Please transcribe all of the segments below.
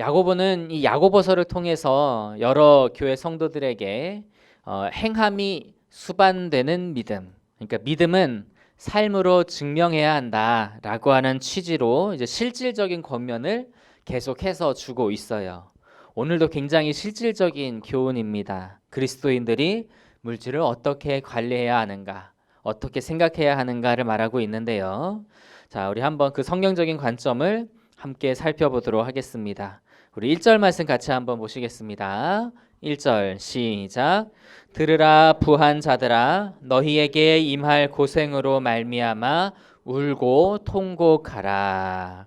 야고보는 이 야고보서를 통해서 여러 교회 성도들에게 어, 행함이 수반되는 믿음. 그러니까 믿음은 삶으로 증명해야 한다라고 하는 취지로 이제 실질적인 권면을 계속해서 주고 있어요. 오늘도 굉장히 실질적인 교훈입니다. 그리스도인들이 물질을 어떻게 관리해야 하는가, 어떻게 생각해야 하는가를 말하고 있는데요. 자, 우리 한번 그 성경적인 관점을 함께 살펴보도록 하겠습니다. 우리 1절 말씀 같이 한번 보시겠습니다. 1절 시작. 들으라 부한 자들아 너희에게 임할 고생으로 말미암아 울고 통곡하라.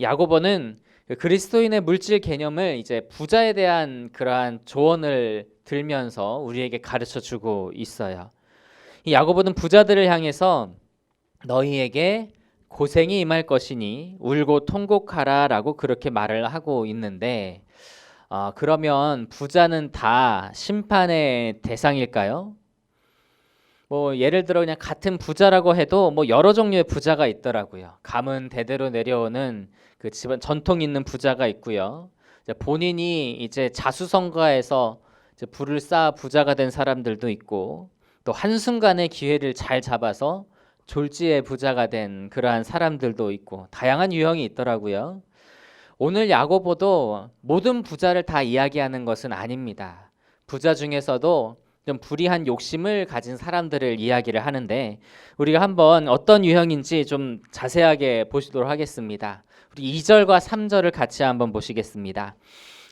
야고보는 그 그리스도인의 물질 개념을 이제 부자에 대한 그러한 조언을 들면서 우리에게 가르쳐 주고 있어요. 이 야고보는 부자들을 향해서 너희에게 고생이 임할 것이니 울고 통곡하라 라고 그렇게 말을 하고 있는데 어, 그러면 부자는 다 심판의 대상일까요? 뭐 예를 들어 그냥 같은 부자라고 해도 뭐 여러 종류의 부자가 있더라고요. 가문 대대로 내려오는 그 집안 전통 있는 부자가 있고요. 이제 본인이 이제 자수성가해서 이제 부를 쌓아 부자가 된 사람들도 있고 또 한순간의 기회를 잘 잡아서 졸지의 부자가 된 그러한 사람들도 있고 다양한 유형이 있더라고요. 오늘 야고보도 모든 부자를 다 이야기하는 것은 아닙니다. 부자 중에서도 좀 불이한 욕심을 가진 사람들을 이야기를 하는데 우리가 한번 어떤 유형인지 좀 자세하게 보시도록 하겠습니다. 우리 2절과 3절을 같이 한번 보시겠습니다.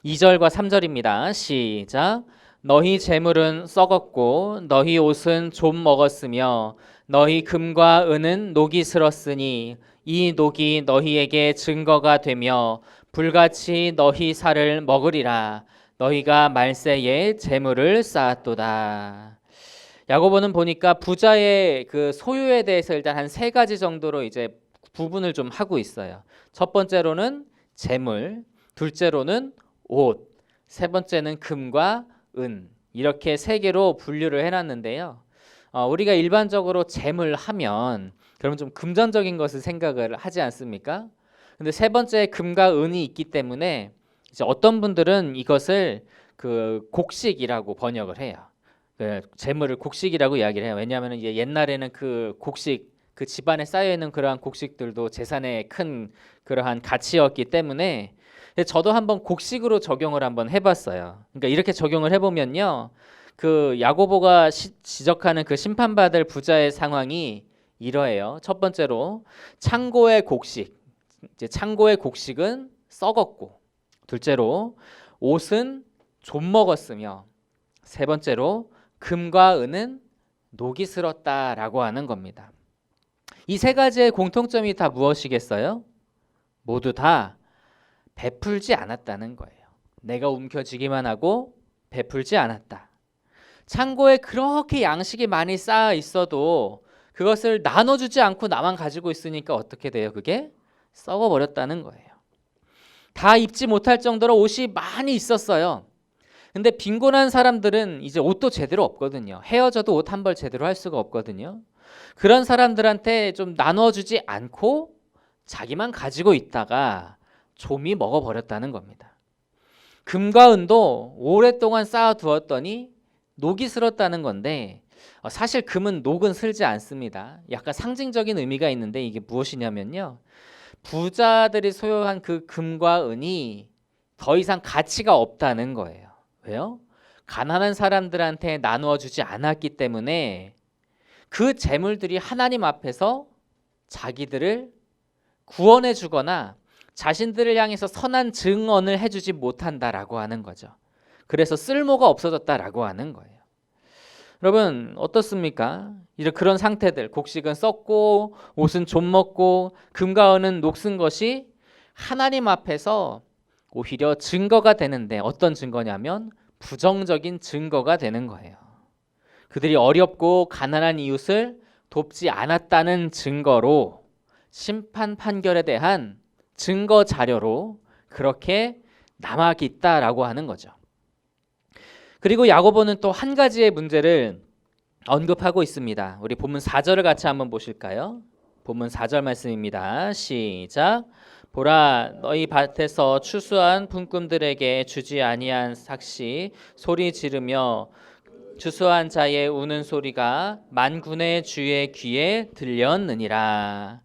2절과 3절입니다. 시작. 너희 재물은 썩었고 너희 옷은 좀 먹었으며 너희 금과 은은 녹이 슬었으니 이 녹이 너희에게 증거가 되며 불같이 너희 살을 먹으리라 너희가 말세에 재물을 쌓았도다. 야고보는 보니까 부자의 그 소유에 대해서 일단 한 세 가지 정도로 이제 구분을 좀 하고 있어요. 첫 번째로는 재물, 둘째로는 옷, 세 번째는 금과 은 이렇게 세 개로 분류를 해놨는데요. 어, 우리가 일반적으로 재물 하면 그러면 좀 금전적인 것을 생각을 하지 않습니까? 근데 세 번째 금과 은이 있기 때문에 이제 어떤 분들은 이것을 그 곡식이라고 번역을 해요. 그 재물을 곡식이라고 이야기를 해요. 왜냐하면 이제 옛날에는 그 곡식 그 집안에 쌓여 있는 그러한 곡식들도 재산의 큰 그러한 가치였기 때문에 저도 한번 곡식으로 적용을 한번 해봤어요. 그러니까 이렇게 적용을 해보면요, 그 야고보가 시, 지적하는 그 심판받을 부자의 상황이 이러해요. 첫 번째로 창고의 곡식, 이제 창고의 곡식은 썩었고, 둘째로 옷은 좀 먹었으며, 세 번째로 금과 은은 녹이 슬었다라고 하는 겁니다. 이 세 가지의 공통점이 다 무엇이겠어요? 모두 다 베풀지 않았다는 거예요. 내가 움켜쥐기만 하고 베풀지 않았다. 창고에 그렇게 양식이 많이 쌓아 있어도 그것을 나눠주지 않고 나만 가지고 있으니까 어떻게 돼요? 그게 썩어 버렸다는 거예요. 다 입지 못할 정도로 옷이 많이 있었어요. 근데 빈곤한 사람들은 이제 옷도 제대로 없거든요. 헤어져도 옷 한 벌 제대로 할 수가 없거든요. 그런 사람들한테 좀 나눠주지 않고 자기만 가지고 있다가 좀이 먹어버렸다는 겁니다. 금과 은도 오랫동안 쌓아두었더니 녹이 슬었다는 건데 어, 사실 금은 녹은 슬지 않습니다. 약간 상징적인 의미가 있는데 이게 무엇이냐면요. 부자들이 소유한 그 금과 은이 더 이상 가치가 없다는 거예요. 왜요? 가난한 사람들한테 나누어 주지 않았기 때문에 그 재물들이 하나님 앞에서 자기들을 구원해 주거나 자신들을 향해서 선한 증언을 해주지 못한다라고 하는 거죠. 그래서 쓸모가 없어졌다라고 하는 거예요. 여러분 어떻습니까? 이제 그런 상태들 곡식은 썩고 옷은 좀 먹고 금과 은은 녹슨 것이 하나님 앞에서 오히려 증거가 되는데 어떤 증거냐면 부정적인 증거가 되는 거예요. 그들이 어렵고 가난한 이웃을 돕지 않았다는 증거로 심판 판결에 대한 증거 자료로 그렇게 남아 있다라고 하는 거죠. 그리고 야고보는 또 한 가지의 문제를 언급하고 있습니다. 우리 본문 4절을 같이 한번 보실까요? 본문 4절 말씀입니다. 시작. 보라 너희 밭에서 추수한 품꾼들에게 주지 아니한 삭시 소리 지르며 추수한 자의 우는 소리가 만군의 주의 귀에 들렸느니라.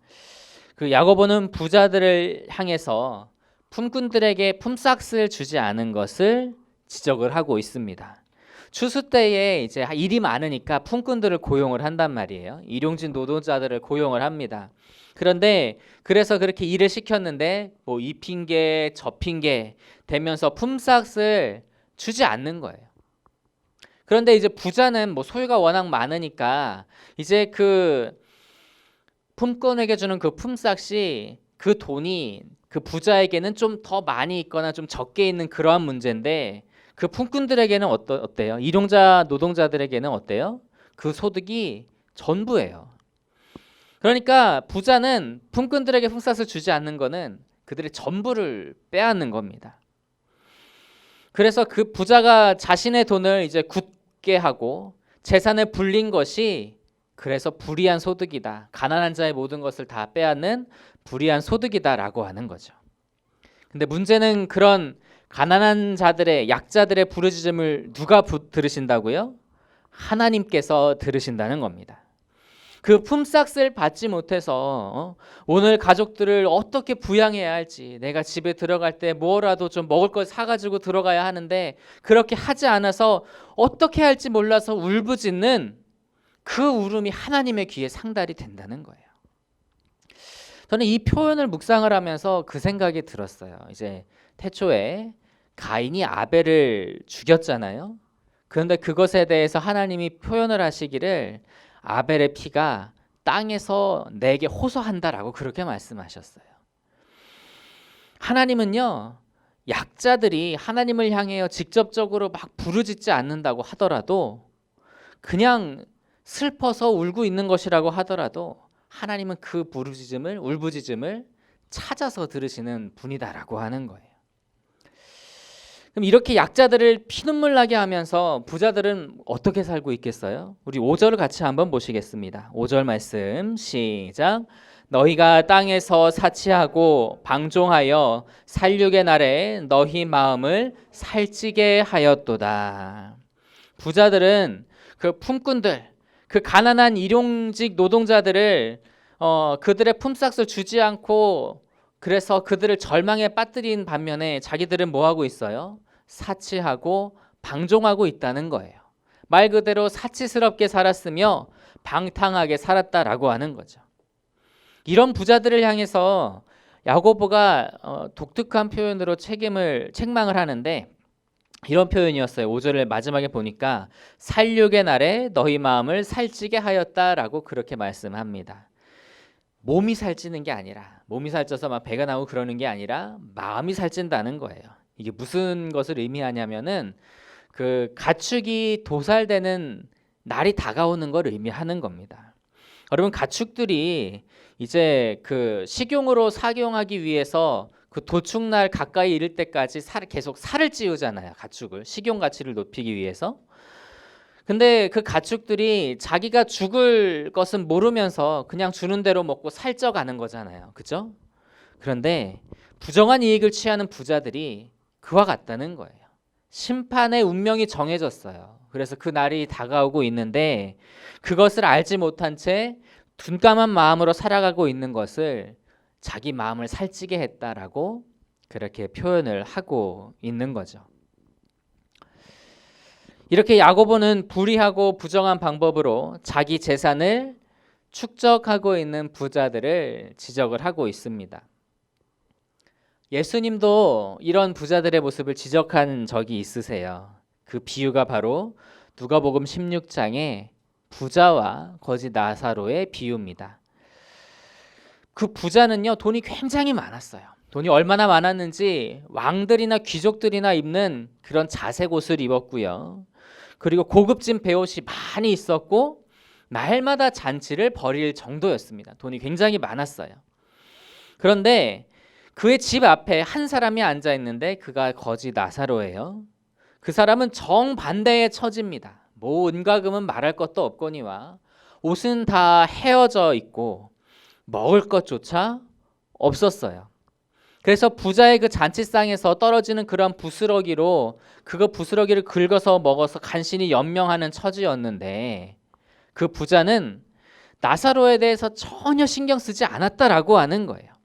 그 야고보는 부자들을 향해서 품꾼들에게 품삯을 주지 않은 것을 지적을 하고 있습니다. 추수 때에 이제 일이 많으니까 품꾼들을 고용을 한단 말이에요. 일용직 노동자들을 고용을 합니다. 그런데 그래서 그렇게 일을 시켰는데 뭐 이 핑계 저 핑계 되면서 품삯을 주지 않는 거예요. 그런데 이제 부자는 뭐 소유가 워낙 많으니까 이제 그 품꾼에게 주는 그 품삯이 그 돈이 그 부자에게는 좀 더 많이 있거나 좀 적게 있는 그러한 문제인데 그 품꾼들에게는 어떠, 어때요? 일용자 노동자들에게는 어때요? 그 소득이 전부예요. 그러니까 부자는 품꾼들에게 품삯을 주지 않는 거는 그들의 전부를 빼앗는 겁니다. 그래서 그 부자가 자신의 돈을 이제 굳게 하고 재산을 불린 것이 그래서 불이한 소득이다. 가난한 자의 모든 것을 다 빼앗는 불이한 소득이다라고 하는 거죠. 근데 문제는 그런 가난한 자들의 약자들의 부르짖음을 누가 부, 들으신다고요? 하나님께서 들으신다는 겁니다. 그 품삯을 받지 못해서 어? 오늘 가족들을 어떻게 부양해야 할지 내가 집에 들어갈 때 뭐라도 좀 먹을 걸 사가지고 들어가야 하는데 그렇게 하지 않아서 어떻게 할지 몰라서 울부짖는 그 울음이 하나님의 귀에 상달이 된다는 거예요. 저는 이 표현을 묵상을 하면서 그 생각이 들었어요. 이제 태초에 가인이 아벨을 죽였잖아요. 그런데 그것에 대해서 하나님이 표현을 하시기를 아벨의 피가 땅에서 내게 호소한다라고 그렇게 말씀하셨어요. 하나님은요, 약자들이 하나님을 향하여 직접적으로 막 부르짖지 않는다고 하더라도 그냥 슬퍼서 울고 있는 것이라고 하더라도 하나님은 그 부르짖음을 울부짖음을 찾아서 들으시는 분이다라고 하는 거예요. 그럼 이렇게 약자들을 피눈물 나게 하면서 부자들은 어떻게 살고 있겠어요? 우리 5절을 같이 한번 보시겠습니다. 5절 말씀 시작. 너희가 땅에서 사치하고 방종하여 살육의 날에 너희 마음을 살찌게 하였도다. 부자들은 그 품꾼들, 그 가난한 일용직 노동자들을 어, 그들의 품삯을 주지 않고 그래서 그들을 절망에 빠뜨린 반면에 자기들은 뭐 하고 있어요? 사치하고 방종하고 있다는 거예요. 말 그대로 사치스럽게 살았으며 방탕하게 살았다라고 하는 거죠. 이런 부자들을 향해서 야고보가 어, 독특한 표현으로 책임을 책망을 하는데 이런 표현이었어요. 5절을 마지막에 보니까 살육의 날에 너희 마음을 살찌게 하였다라고 그렇게 말씀합니다. 몸이 살찌는 게 아니라 몸이 살쪄서 막 배가 나오고 그러는 게 아니라 마음이 살찐다는 거예요. 이게 무슨 것을 의미하냐면은 그 가축이 도살되는 날이 다가오는 걸 의미하는 겁니다. 여러분 가축들이 이제 그 식용으로 사용하기 위해서 그 도축날 가까이 이를 때까지 살 계속 살을 찌우잖아요. 가축을 식용 가치를 높이기 위해서. 근데 그 가축들이 자기가 죽을 것은 모르면서 그냥 주는 대로 먹고 살쪄 가는 거잖아요. 그죠? 그런데 부정한 이익을 취하는 부자들이 그와 같다는 거예요. 심판의 운명이 정해졌어요. 그래서 그 날이 다가오고 있는데 그것을 알지 못한 채 둔감한 마음으로 살아가고 있는 것을 자기 마음을 살찌게 했다라고 그렇게 표현을 하고 있는 거죠. 이렇게 야고보는 불의하고 부정한 방법으로 자기 재산을 축적하고 있는 부자들을 지적을 하고 있습니다. 예수님도 이런 부자들의 모습을 지적한 적이 있으세요. 그 비유가 바로 누가복음 16장의 부자와 거지 나사로의 비유입니다. 그 부자는요 돈이 굉장히 많았어요. 돈이 얼마나 많았는지 왕들이나 귀족들이나 입는 그런 자색 옷을 입었고요. 그리고 고급진 배옷이 많이 있었고 날마다 잔치를 벌일 정도였습니다. 돈이 굉장히 많았어요. 그런데 그의 집 앞에 한 사람이 앉아 있는데 그가 거지 나사로예요. 그 사람은 정반대의 처지입니다. 뭐 은가금은 말할 것도 없거니와 옷은 다 헤어져 있고 먹을 것조차 없었어요. 그래서 부자의 그 잔치상에서 떨어지는 그런 부스러기로 그거 부스러기를 긁어서 먹어서 간신히 연명하는 처지였는데 그 부자는 나사로에 대해서 전혀 신경 쓰지 않았다라고 하는 거예요.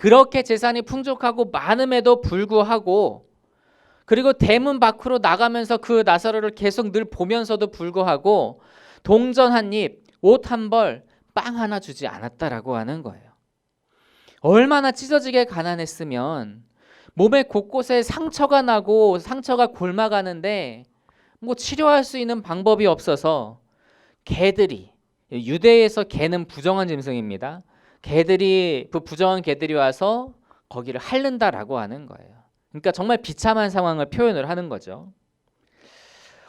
그렇게 재산이 풍족하고 많음에도 불구하고 그리고 대문 밖으로 나가면서 그 나사로를 계속 늘 보면서도 불구하고 동전 한 입, 옷 한 벌, 빵 하나 주지 않았다라고 하는 거예요. 얼마나 찢어지게 가난했으면 몸에 곳곳에 상처가 나고 상처가 골마가는데 뭐 치료할 수 있는 방법이 없어서 개들이 유대에서 개는 부정한 짐승입니다. 개들이 그 부정한 개들이 와서 거기를 핥는다라고 하는 거예요. 그러니까 정말 비참한 상황을 표현을 하는 거죠.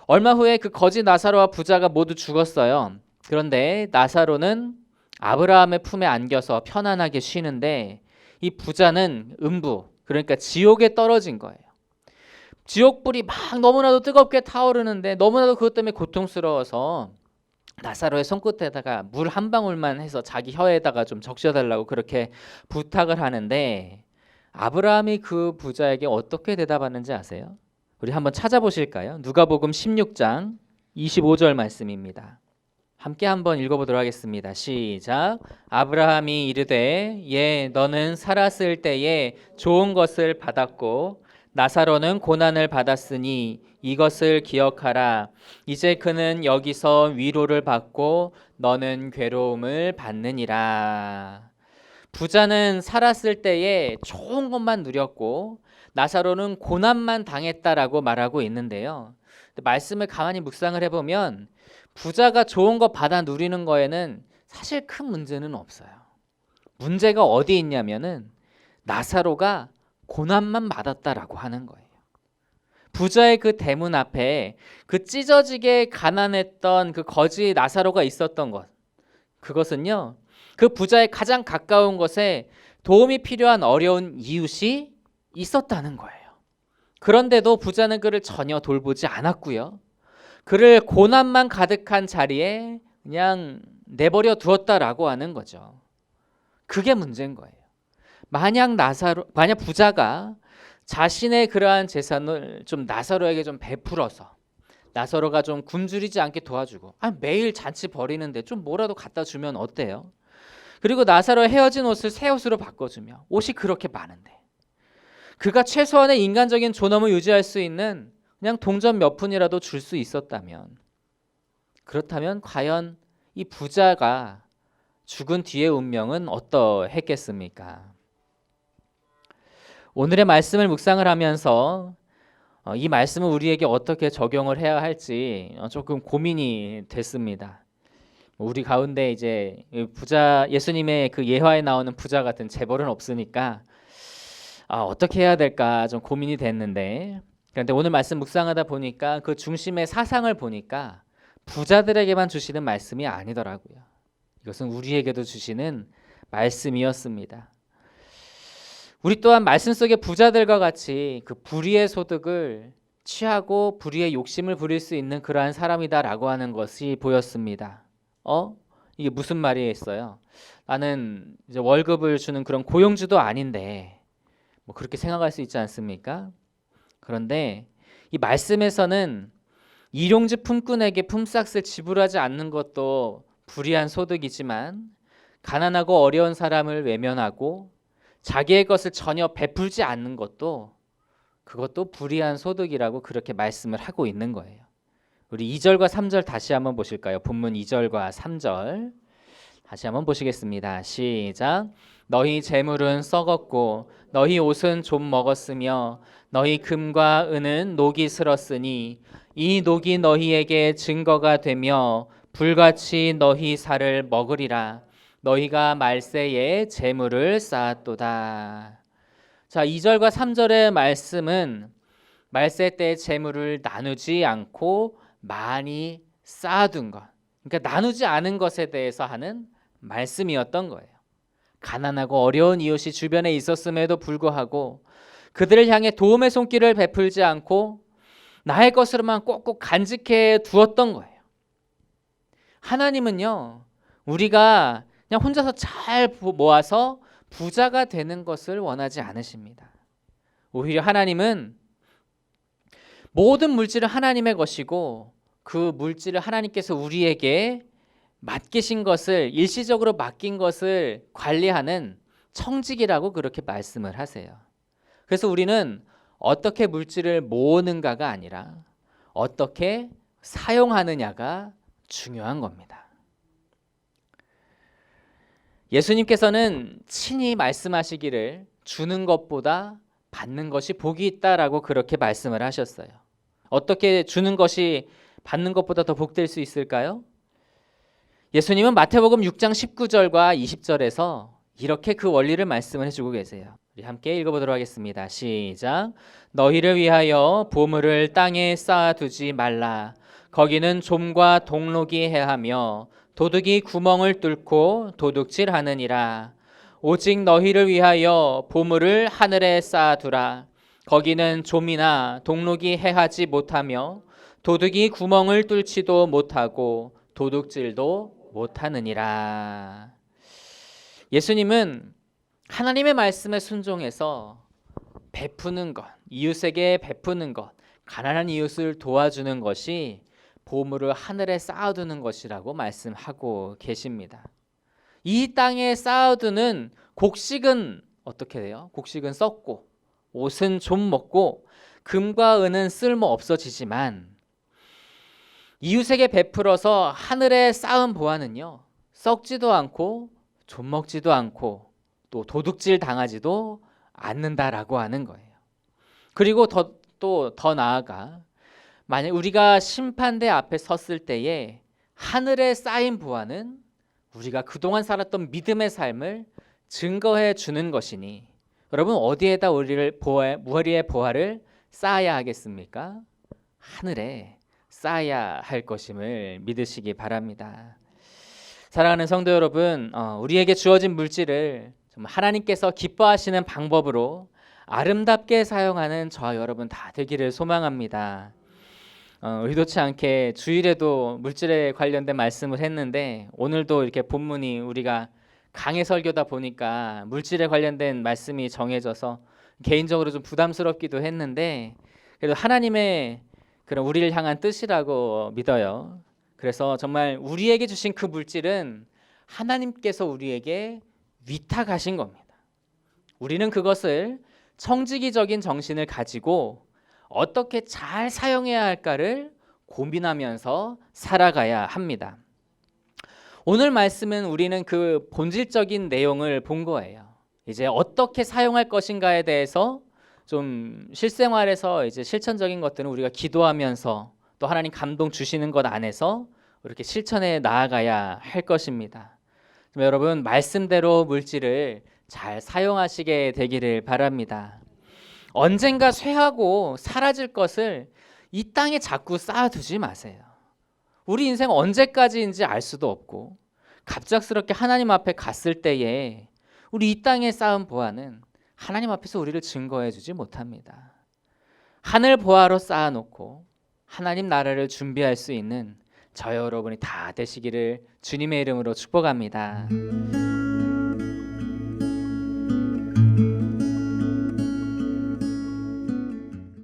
얼마 후에 그 거지 나사로와 부자가 모두 죽었어요. 그런데 나사로는 아브라함의 품에 안겨서 편안하게 쉬는데 이 부자는 음부 그러니까 지옥에 떨어진 거예요. 지옥불이 막 너무나도 뜨겁게 타오르는데 너무나도 그것 때문에 고통스러워서 나사로의 손끝에다가 물 한 방울만 해서 자기 혀에다가 좀 적셔달라고 그렇게 부탁을 하는데 아브라함이 그 부자에게 어떻게 대답하는지 아세요? 우리 한번 찾아보실까요? 누가복음 16장 25절 말씀입니다. 함께 한번 읽어보도록 하겠습니다. 시작. 아브라함이 이르되 예 너는 살았을 때에 좋은 것을 받았고 나사로는 고난을 받았으니 이것을 기억하라. 이제 그는 여기서 위로를 받고 너는 괴로움을 받느니라. 부자는 살았을 때에 좋은 것만 누렸고 나사로는 고난만 당했다라고 말하고 있는데요. 말씀을 가만히 묵상을 해보면 부자가 좋은 거 받아 누리는 거에는 사실 큰 문제는 없어요. 문제가 어디 있냐면은 나사로가 고난만 받았다라고 하는 거예요. 부자의 그 대문 앞에 그 찢어지게 가난했던 그 거지 나사로가 있었던 것. 그것은요. 그 부자의 가장 가까운 곳에 도움이 필요한 어려운 이웃이 있었다는 거예요. 그런데도 부자는 그를 전혀 돌보지 않았고요. 그를 고난만 가득한 자리에 그냥 내버려 두었다라고 하는 거죠. 그게 문제인 거예요. 만약 나사로 만약 부자가 자신의 그러한 재산을 좀 나사로에게 좀 베풀어서 나사로가 좀 굶주리지 않게 도와주고 아 매일 잔치 버리는데 좀 뭐라도 갖다 주면 어때요? 그리고 나사로의 헤어진 옷을 새 옷으로 바꿔주며 옷이 그렇게 많은데 그가 최소한의 인간적인 존엄을 유지할 수 있는 그냥 동전 몇 푼이라도 줄 수 있었다면 그렇다면 과연 이 부자가 죽은 뒤의 운명은 어떠했겠습니까? 오늘의 말씀을 묵상을 하면서 어, 이 말씀을 우리에게 어떻게 적용을 해야 할지 어, 조금 고민이 됐습니다. 우리 가운데 이제 부자 예수님의 그 예화에 나오는 부자 같은 재벌은 없으니까 아, 어떻게 해야 될까 좀 고민이 됐는데 그런데 오늘 말씀 묵상하다 보니까 그 중심의 사상을 보니까 부자들에게만 주시는 말씀이 아니더라고요. 이것은 우리에게도 주시는 말씀이었습니다. 우리 또한 말씀 속의 부자들과 같이 그 불의의 소득을 취하고 불의의 욕심을 부릴 수 있는 그러한 사람이다라고 하는 것이 보였습니다. 어? 이게 무슨 말이겠어요? 나는 이제 월급을 주는 그런 고용주도 아닌데 뭐 그렇게 생각할 수 있지 않습니까? 그런데 이 말씀에서는 일용직 품꾼에게 품삯을 지불하지 않는 것도 불의한 소득이지만 가난하고 어려운 사람을 외면하고 자기의 것을 전혀 베풀지 않는 것도 그것도 불의한 소득이라고 그렇게 말씀을 하고 있는 거예요. 우리 2절과 3절 다시 한번 보실까요? 본문 2절과 3절 다시 한번 보시겠습니다. 시작. 너희 재물은 썩었고 너희 옷은 좀 먹었으며 너희 금과 은은 녹이 슬었으니 이 녹이 너희에게 증거가 되며 불같이 너희 살을 먹으리라. 너희가 말세에 재물을 쌓았도다. 자, 2절과 3절의 말씀은 말세 때 재물을 나누지 않고 많이 쌓아둔 것. 그러니까 나누지 않은 것에 대해서 하는 말씀이었던 거예요. 가난하고 어려운 이웃이 주변에 있었음에도 불구하고 그들을 향해 도움의 손길을 베풀지 않고 나의 것으로만 꼭꼭 간직해 두었던 거예요. 하나님은요, 우리가 그냥 혼자서 잘 모아서 부자가 되는 것을 원하지 않으십니다. 오히려 하나님은 모든 물질은 하나님의 것이고 그 물질을 하나님께서 우리에게 맡기신 것을 일시적으로 맡긴 것을 관리하는 청직이라고 그렇게 말씀을 하세요. 그래서 우리는 어떻게 물질을 모으는가가 아니라 어떻게 사용하느냐가 중요한 겁니다. 예수님께서는 친히 말씀하시기를 주는 것보다 받는 것이 복이 있다라고 그렇게 말씀을 하셨어요. 어떻게 주는 것이 받는 것보다 더 복될 수 있을까요? 예수님은 마태복음 6장 19절과 20절에서 이렇게 그 원리를 말씀을 해주고 계세요. 우리 함께 읽어보도록 하겠습니다. 시작. 너희를 위하여 보물을 땅에 쌓아두지 말라. 거기는 좀과 동록이 해하며 도둑이 구멍을 뚫고 도둑질하느니라. 오직 너희를 위하여 보물을 하늘에 쌓아두라. 거기는 좀이나 동록이 해하지 못하며 도둑이 구멍을 뚫지도 못하고 도둑질도 못하느니라. 예수님은 하나님의 말씀에 순종해서 베푸는 것, 이웃에게 베푸는 것, 가난한 이웃을 도와주는 것이 보물을 하늘에 쌓아두는 것이라고 말씀하고 계십니다. 이 땅에 쌓아두는 곡식은 어떻게 돼요? 곡식은 썩고 옷은 좀 먹고 금과 은은 쓸모 없어지지만 이웃에게 베풀어서 하늘에 쌓은 보화는요 썩지도 않고 좀 먹지도 않고 또 도둑질 당하지도 않는다라고 하는 거예요. 그리고 더 또 더 나아가 만약 우리가 심판대 앞에 섰을 때에 하늘에 쌓인 보화는 우리가 그동안 살았던 믿음의 삶을 증거해 주는 것이니 여러분 어디에다 우리를 보화 무리의 보화를 쌓아야 하겠습니까? 하늘에 쌓아야 할 것임을 믿으시기 바랍니다. 사랑하는 성도 여러분, 어, 우리에게 주어진 물질을 좀 하나님께서 기뻐하시는 방법으로 아름답게 사용하는 저와 여러분 다 되기를 소망합니다. 어, 의도치 않게 주일에도 물질에 관련된 말씀을 했는데 오늘도 이렇게 본문이 우리가 강해 설교다 보니까 물질에 관련된 말씀이 정해져서 개인적으로 좀 부담스럽기도 했는데 그래도 하나님의 그런 우리를 향한 뜻이라고 믿어요. 그래서 정말 우리에게 주신 그 물질은 하나님께서 우리에게 위탁하신 겁니다. 우리는 그것을 청지기적인 정신을 가지고 어떻게 잘 사용해야 할까를 고민하면서 살아가야 합니다. 오늘 말씀은 우리는 그 본질적인 내용을 본 거예요. 이제 어떻게 사용할 것인가에 대해서 좀 실생활에서 이제 실천적인 것들은 우리가 기도하면서 또 하나님 감동 주시는 것 안에서 이렇게 실천해 나아가야 할 것입니다. 여러분 말씀대로 물질을 잘 사용하시게 되기를 바랍니다. 언젠가 쇠하고 사라질 것을 이 땅에 자꾸 쌓아두지 마세요. 우리 인생 언제까지인지 알 수도 없고 갑작스럽게 하나님 앞에 갔을 때에 우리 이 땅에 쌓은 보화는 하나님 앞에서 우리를 증거해 주지 못합니다. 하늘 보화로 쌓아놓고 하나님 나라를 준비할 수 있는 저 여러분이 다 되시기를 주님의 이름으로 축복합니다.